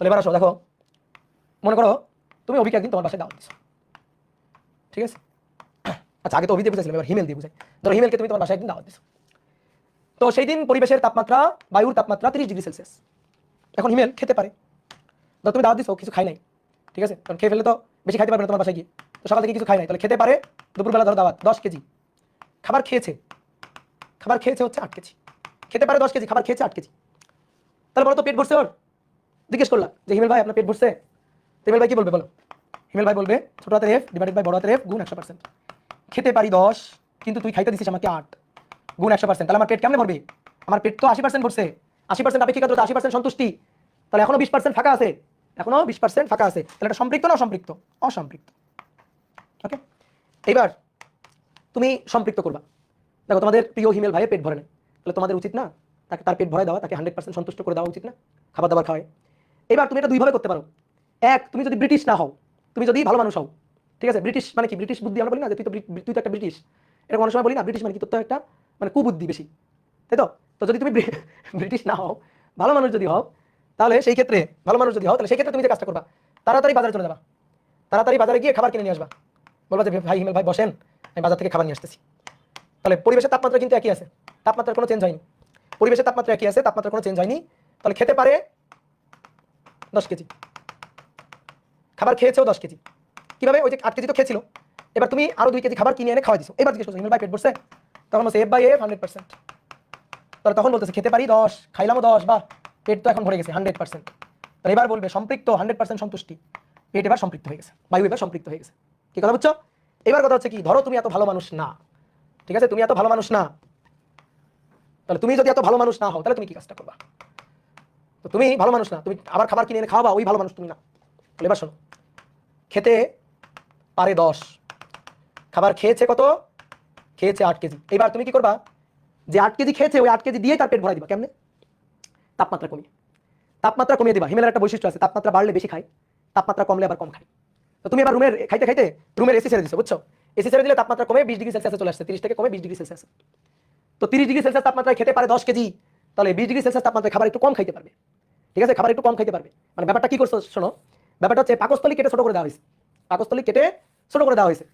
তাহলে এবার আসো, দেখো। মনে করো, তুমি অভিকে একদিন তোমার বাসায় দাওয়াত ঠিক আছে? আচ্ছা আগে তো অভি দিয়ে বুঝাইছিলাম, এবার হিমেল দিয়ে বুঝাই। ধরো, হিমেলকে তুমি তোমার বাসায় একদিন দাওয়াত দিছো। তো সেই দিন পরিবেশের তাপমাত্রা, বায়ুর তাপমাত্রা তিরিশ ডিগ্রি সেলসিয়াস। এখন হিমেল খেতে পারে। ধর, তুমি দাওয়াত দিছো, কিছু খাই নাই। ঠিক আছে? কারণ খেয়ে ফেলে তো বেশি খাইতে পারবে না তোমার বাসায় গিয়ে। তো সকাল থেকে কিছু খাই নাই, তাহলে খেতে পারে, দুপুরবেলা ধরো দাওয়াত, দশ কেজি। খাবার খেয়েছে। খাবার খেয়েছে হচ্ছে আট কেজি। খেতে পারে দশ কেজি, খাবার খেয়েছে আট কেজি। তাহলে বলো তো পেট ভরছে ওর? জিজ্ঞেস করলাম যে, হিমেল ভাই, আপনার পেট ভরছে? হিমেল ভাই কি বলবে বলো? হিমেল ভাই বলবে, ছোট হাতের এফ ডিভাইডেড বাই বড় হাতের এফ গুণ একশো পার্সেন্ট খেতে পারি দশ, কিন্তু তুই খাইতে দিছিস আমাকে আট। গুণ একশো পার্সেন্ট তাহলে আমার পেট কেমনে ভরবে? আমার পেট তো আশি পার্সেন্ট ভরছে। আশি পার্সেন্ট আপেক্ষিকতা আশি পার্সেন্ট সন্তুষ্টি। তাহলে এখনও বিশ পার্সেন্ট ফাঁকা আছে? এখনও বিশ পার্সেন্ট ফাঁকা আছে। তাহলে এটা সম্পৃক্ত না অসম্পৃক্ত? অসম্পৃক্ত। ওকে এবার তুমি সম্পৃক্ত করবা। দেখো, তোমাদের প্রিয় হিমেল ভাইয়ের পেট ভরে না তাহলে তোমাদের উচিত না তাকে তার পেট ভরে দেওয়া, তাকে হান্ড্রেড পার্সেন্ট সন্তুষ্ট করে দেওয়া উচিত না। খাবার দাবার খাওয়ায়। এবার তুমি এটা দুইভাবে করতে পারো। এক, তুমি যদি ব্রিটিশ না হও, তুমি যদি ভালো মানুষ হও, ঠিক আছে? ব্রিটিশ মানে কি? ব্রিটিশ বুদ্ধি আমরা বলি না যে তুই তো তুই তো একটা ব্রিটিশ। এরকম অনেক সময় বলি না, ব্রিটিশ মানে কি? তোর তো একটা মানে কুবুদ্ধি বেশি। তাই তো? তো যদি তুমি ব্রিটিশ না হও, ভালো মানুষ যদি হও, তাহলে সেই ক্ষেত্রে, ভালো মানুষ যদি হও, তাহলে সেই ক্ষেত্রে তুমি যে কাজটা করবা, তাড়াতাড়ি বাজারে চলে যাবা। তাড়াতাড়ি বাজারে গিয়ে খাবার কিনে নিয়ে আসবা। বলবা যে, ভাই, হিমেল ভাই, বসেন, আমি বাজার থেকে খাবার নিয়ে আসতেছি। তাহলে পরিবেশের তাপমাত্রা কিন্তু একই আছে। তাপমাত্রার কোনো চেঞ্জ হয়নি। পরিবেশের তাপমাত্রা একই আছে, তাপমাত্রার কোনো চেঞ্জ হয়নি। তাহলে খেতে পারে দশ কেজি। খাবার খেয়েছেও দশ কেজি। কীভাবে? ওই যে আট কেজি তো খেয়েছিল। এবার তুমি আরও দুই কেজি খাবার কিনে এনে খাওয়া দিছো। এবার জিজ্ঞেস করছ ভাই পেট বসছে তখন বলছে, F by F hundred percent তাহলে তখন বলতেছে, খেতে পারি দশ খাইলামও দশ বা পেট তো এখন ভরে গেছে হান্ড্রেড পার্সেন্ট তাহলে এবার বলবে, সম্পৃক্ত হান্ড্রেড পার্সেন্ট সন্তুষ্টি। পেট এবার সম্পৃক্ত হয়ে গেছে, বায়ু এবার সম্পৃক্ত হয়ে গেছে। কি কথা বুঝছ? এবার কথা হচ্ছে কি, ধরো তুমি এত ভালো মানুষ না। ঠিক আছে? তুমি এত ভালো মানুষ না। তাহলে তুমি যদি এত ভালো মানুষ না হও, তাহলে তুমি কি কাজটা করবা? তো তুমি ভালো মানুষ না, তুমি আবার খাবার কিনে এনে খাওয়াবা, ওই ভালো মানুষ তুমি না। তাহলে এবার শোনো। খেতে পারে দশ, খাবার খেয়েছে কত? খেয়েছে আট কেজি। এবার তুমি কি করবা? যে আট কেজি খেয়েছে, ওই আট কেজি দিয়ে তার পেট ভরাই দিবা। কেমনে? তাপমাত্রা কমিয়ে। তাপমাত্রা কমিয়ে দিবা। হিমেলের একটা বৈশিষ্ট্য আছে, তাপমাত্রা বাড়লে বেশি খায়, তাপমাত্রা কমলে আবার কম খায়। তো তুমি এবার রুমের খাইতে খাইতে, রুমের এসি ছেড়ে দিছো, বুঝছ? এসি ছেড়ে দিলে তাপমাত্রা কমে বিশ ডিগ্রি সেলসিয়াসে চলে আসছে, তিরিশ থেকে কমে বিশ ডিগ্রি সেলসিয়াস। তো তিরিশ ডিগ্রি সেলসিয়াস তাপমাত্রায় খেতে পারে দশ কেজি তাহলে বিশ ডিগ্রি সেলসিয়াস তাপমাত্রায় খাবার একটু কম খাইতে পারবে। ঠিক আছে? খাবার একটু কম খাইতে পারবে। মানে ব্যাপারটা কি করছ শোনো? ব্যাপারটা হচ্ছে পাকস্থলী কেটে ছোট করে দেওয়া হয়েছে। পাকস্থলী কেটে ছোট করে দেওয়া হয়েছে।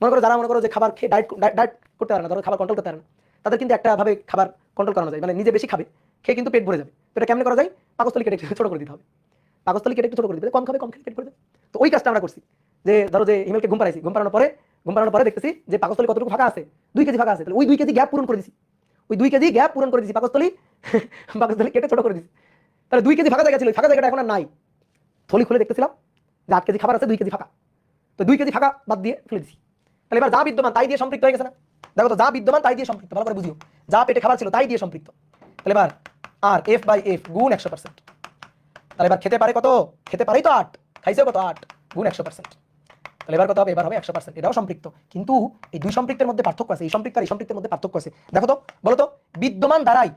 মনে করো যারা মনে করো যে খাবার খেয়ে ডায়েট ডায়েট করতে পারে না, ধরো খাবার কন্ট্রোল করতে পারে না, তাদের কিন্তু একটা ভাবে খাবার কন্ট্রোল করানো যায়। মানে নিজে বেশি খাবে, খেয়ে কিন্তু পেট ভরে যাবে। তো এটা কেমনে করা যায়? পাকস্থলী কেটে ছোট করে দিতে হবে। পাকস্থলী কেটে একটু ছোট করে দিতে কম খাবে, কম খেলে পেট ভরে যাবে। তো ওই কাজটা আমরা করছি। যে ধরো যে হিমেলকে ঘুম পাড়াইছি, ঘুম পাড়ানোর পরে, ঘুম পাড়ানোর পরে দেখতেছি যে পাকস্থলী কতটুকু ফাঁকা আছে? দুই কেজি ফাঁকা আছে। তাহলে ওই দুই কেজি গ্যাপ পূরণ করে দিছি। ওই দুই কেজি গ্যাপ পূরণ করে দিছি পাকস্থলী। পাকস্থলী কেটে ছোট করে দিছি। তাহলে দুই কেজি ফাঁকা জায়গা ছিল ফাঁকা জায়গাটা এখন আর নাই। থলি খুলে দেখতেছিলাম যে আট কেজি খাবার আছে, দুই কেজি ফাঁকা। তো দুই কেজি ফাঁকা বাদ দিয়ে ফেলে দিছি। তাহলে এবার যা বিদ্যমান তাই দিয়ে সম্পৃক্ত হয়ে গেছে না? দেখো তো, যা বিদ্যমান তাই দিয়ে সম্পৃক্ত, ভালো করে বুঝিও। যা পেটে খাবার ছিল তাই দিয়ে সম্পৃক্ত। তাহলে এবার আর এফ বাই এফ গুণ একশো পার্সেন্ট তাহলে এবার খেতে পারে কত? খেতে পারেই তো আট। খাইছে কত? আট। গুণ একশো পার্সেন্ট তাহলে এবার কত হবে? এবার হবে একশো পার্সেন্ট এটাও সম্পৃক্ত। কিন্তু এই দুই সম্পৃক্তের মধ্যে পার্থক্য আছে, এই সম্পৃক্ত আর এই সম্পৃক্তের মধ্যে পার্থক্য আছে। দেখো তো, বলো তো, বিদ্যমান দ্বারাই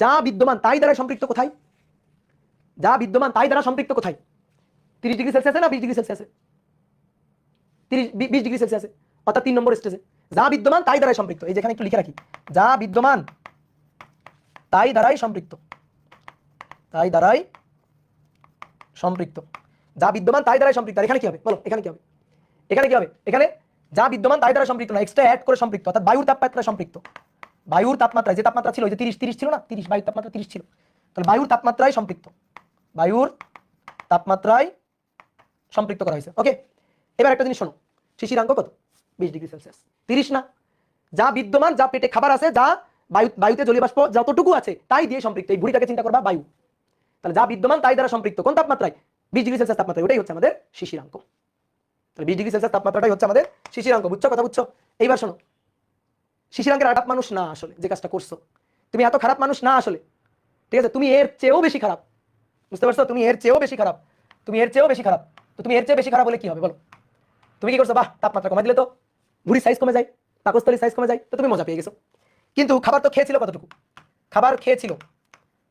যা বিদ্যমান তাই দ্বারাই সম্পৃক্ত কোথায়? যা বিদ্যমান তাই দ্বারা সম্পৃক্ত কোথায়? তিরিশ ডিগ্রি সেলসিয়াসে না বিশ ডিগ্রি সেলসিয়াসে? তিরিশ বিশ ডিগ্রি সেলসিয়াসে, অর্থাৎ তিন নম্বর স্টেজে। যা বিদ্যমান তাই দ্বারাই সম্পৃক্ত। এই যেখানে একটু লিখে রাখি। যা বিদ্যমান তাই দ্বারাই সম্পৃক্ত। তাই দ্বারাই সম্পৃক্ত। যা বিদ্যমান তাই দ্বারাই সম্পৃক্ত। এখানে কি হবে? বলো, এখানে কি হবে? এখানে কি হবে? এখানে যা বিদ্যমান তাই দ্বারা সম্পৃক্ত না এক্সট্রা অ্যাড করে সম্পৃক্ত, অর্থাৎ বায়ুর তাপমাত্রা সম্পৃক্ত। বায়ুর তাপমাত্রা, যে তাপমাত্রা ছিল ওই যে তিরিশ তিরিশ ছিল না? তিরিশ, বায়ুর তাপমাত্রা তিরিশ ছিল। তাহলে বায়ুর তাপমাত্রায় সম্পৃক্ত। বায়ুর তাপমাত্রায় সম্পৃক্ত করা হয়েছে। ওকে এবার একটা জিনিস শোনো। শিশিরাঙ্ক কত? বিশ ডিগ্রি সেলসিয়াস। তিরিশ না? যা বিদ্যমান, যা পেটে খাবার আছে, যা বায়ু, বায়ুতে জলীয় বাষ্প যতটুকু আছে, তাই দিয়ে সম্পৃক্ত। এই বুড়িটাকে চিন্তা করবা, বায়ু। তাহলে যা বিদ্যমান, তাই দ্বারা সম্পৃক্ত। কোন তাপমাত্রায়? বিশ ডিগ্রি সেলসিয়াস তাপমাত্রা। ওটাই হচ্ছে আমাদের শিশিরাঙ্ক তাহলে বিশ ডিগ্রি সেলসিয়াস তাপমাত্রাটাই হচ্ছে আমাদের শিশিরাঙ্ক বুঝছ? কথা বুঝছ? এইবার শোনো। শিশিরাঙ্কের আটাপ মানুষ না আসলে যে কাজটা করছ। তুমি এত খারাপ মানুষ না আসলে। ঠিক আছে, তুমি এর চেয়েও বেশি খারাপ। বুঝতে পারছ? তুমি এর চেয়েও বেশি খারাপ। তুমি এর চেয়েও বেশি খারাপ। তো তুমি এর চেয়ে বেশি খারাপ হলে কি হবে বলো? তুমি কি করছ? বাহ, তাপমাত্রা কমে দিলে তো। ভুড়ি সাইজ কমে যায় পাকস্থলী সাইজ কমে যায়, তো তুমি মজা পেয়ে গেছো। কিন্তু খাবার তো খেয়েছিল কতটুকু? খাবার খেয়েছিল।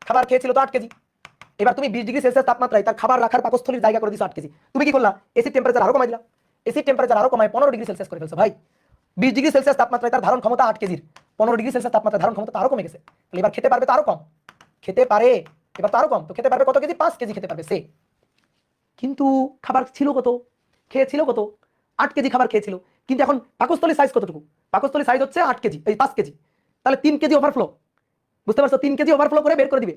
খাবার খেয়েছিল তো আট কেজি। এবার তুমি বিশ ডিগ্রি সেলসিয়াস তাপমাত্রায় তার খাবার রাখার পাকস্থলীর জায়গা করে দিছো আট কেজি। তুমি কি করলা? এসির টেম্পারেচার আরও কমাই দিলা। এসির টেম্পারেচার আরও কমায় পনেরো ডিগ্রি সেলসিয়াস করে ফেলছো ভাই। বিশ ডিগ্রি সেলসিয়াস তাপমাত্রায় তার ধারণ ক্ষমতা আট কেজির। পনেরো ডিগ্রি সেলসিয়াস তাপমাত্রা ধারণ ক্ষমতা তো আরও কমে গেছে। তাহলে এবার খেতে পারবে তো আরও কম। খেতে পারে, এবার তো আরও কম। তো খেতে পারবে কত কেজি? পাঁচ কেজি খেতে পারবে সে। কিন্তু খাবার ছিল কত? খেয়েছিল কত? আট কেজি খাবার খেয়েছিল। কিন্তু এখন পাকস্থলীর সাইজ কতটুকু? পাকস্থলীর সাইজ হচ্ছে আট কেজি, এই পাঁচ কেজি। তাহলে তিন কেজি ওভারফ্লো বুঝতে পারছ? তিন কেজি ওভারফ্লো করে বের করে দিবে।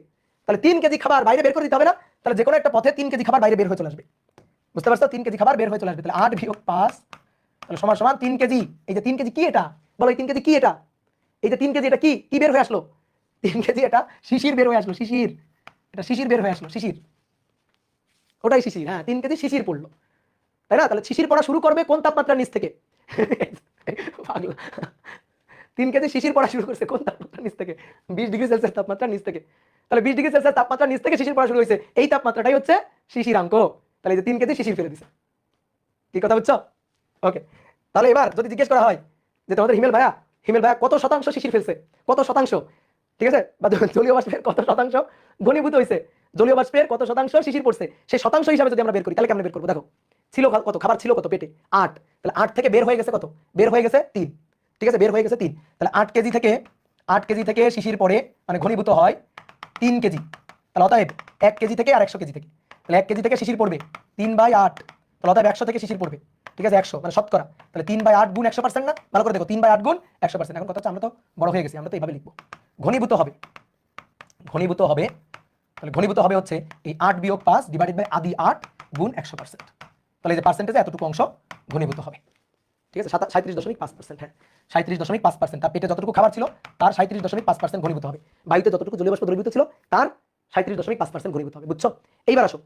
তাহলে তিন কেজি খাবার বাইরে বের করে দিতে হবে না? তাহলে যে কোনো একটা পথে তিন কেজি খাবার বাইরে বের হয়ে চলে আসবে। বুঝতে পারছ? তিন কেজি খাবার বের হয়ে চলে আসবে। তাহলে আট বিয়োগ পাঁচ তাহলে সমান সমান তিন কেজি। এই যে তিন কেজি কি এটা? বলো, এই তিন কেজি কি এটা? এই যে তিন কেজি এটা কি? কি বের হয়ে আসলো? তিন কেজি এটা শিশির বের হয়ে আসলো, শিশির। এটা শিশির বের হয়ে আসলো, শিশির। ওটাই শিশির হ্যাঁ তিন কেজি শিশির পড়ল। তাই না? তাহলে শিশির পড়া শুরু করবে কোন তাপমাত্রার নিচ থেকে? তিন কেজি শিশির পড়া শুরু করছে কোন তাপমাত্রার নিচ থেকে? বিশ ডিগ্রি সেলসিয়াস তাপমাত্রার নিচ থেকে। তাহলে বিশ ডিগ্রি সেলসিয়াস তাপমাত্রার নিচ থেকে শিশির পড়া শুরু হয়েছে। এই তাপমাত্রাটাই হচ্ছে শিশিরাঙ্ক তাহলে এই যে তিন কেজি শিশির ফেলে দিছে। কি কথা বুঝছ? ওকে তাহলে এবার যদি জিজ্ঞেস করা হয় যে তোমাদের হিমেল ভাইয়া হিমেল ভাইয়া কত শতাংশ শিশির ফেলছে? কত শতাংশ? ঠিক আছে? বা জলীয় বাষ্পের কত শতাংশ? ঘনীভূত হয়েছে জলীয় বাষ্পের কত শতাংশ শিশির পড়ছে? সেই শতাংশ হিসাবে যদি আমরা বের করি, তাহলে কেমন বের করব? দেখো, ছিল কত? খাবার ছিল কত? পেটে। আট। তাহলে আট থেকে বের হয়ে গেছে কত? বের হয়ে গেছে তিন। ঠিক আছে? বের হয়ে গেছে তিন। তাহলে আট কেজি থেকে, আট কেজি থেকে শিশির পড়ে মানে ঘনীভূত হয় তিন কেজি। তাহলে অতএব এক কেজি থেকে আর একশো কেজি থেকে। তাহলে এক কেজি থেকে শিশির পড়বে তিন বাই আট। তাহলে অতএব একশো থেকে শিশির পড়বে। ঠিক আছে, একশো মানে শতকরা। তাহলে তিন বাই আট গুণ একশো পার্সেন্ট না? ভালো করে দেখো, তিন বাই আট গুণ একশো পার্সেন্ট। এখন কথা হচ্ছে আমরা তো বড় হয়ে গেছি, আমরা তো এইভাবে লিখব। ঘনীভূত হবে। ঘনীভূত হবে, তাহলে ঘনীভূত হবে হচ্ছে এই আট বিয়োগ পাঁচ ডিভাইডেড বাই আদি আট গুণ একশো পার্সেন্ট। তাহলে এই যে পার্সেন্টেজে এতটুকু অংশ ঘনীভূত হবে। ঠিক আছে, সাতা- সাঁত্রিশ দশমিক পাঁচ পার্সেন্ট হ্যাঁ। সাঁত্রিশ দশমিক পাঁচ পার্সেন্ট, তার পেটে যতটুকু খাবার ছিল, তার সাঁত্রিশ দশমিক পাঁচ পার্সেন্ট ঘনীভূত হবে। বায়ুতে যতটুকু জলীয় বাষ্প দ্রবীভূত ছিল, তার সাঁত্রিশ দশমিক পাঁচ পার্সেন্ট ঘনীভূত হবে, বুঝছ? এইবার আসো।